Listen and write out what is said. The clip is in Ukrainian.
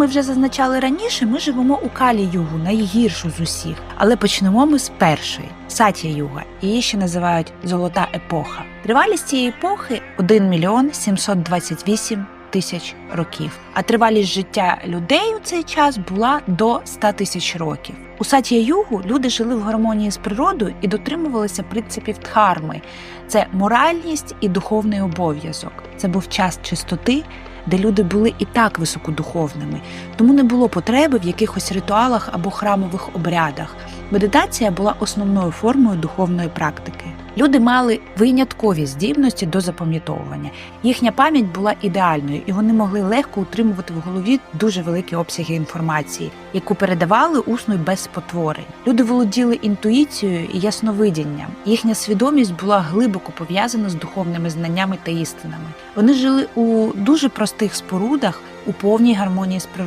Ми вже зазначали раніше, ми живемо у Калі Югу, найгіршу з усіх. Але почнемо ми з першої Сатя Юга. Її ще називають Золота епоха. Тривалість цієї епохи 1 мільйон 728 тисяч років. А тривалість життя людей у цей час була до 100 тисяч років. У Сатія Югу люди жили в гармонії з природою і дотримувалися принципів дхарми. Це моральність і духовний обов'язок. Це був час чистоти, де люди були і так високодуховними, тому не було потреби в якихось ритуалах або храмових обрядах. Медитація була основною формою духовної практики. Люди мали виняткові здібності до запам'ятовування. Їхня пам'ять була ідеальною, і вони могли легко утримувати в голові дуже великі обсяги інформації, яку передавали усно без спотворень. Люди володіли інтуїцією і ясновидінням. Їхня свідомість була глибоко пов'язана з духовними знаннями та істинами. Вони жили у дуже простих спорудах у повній гармонії з природою.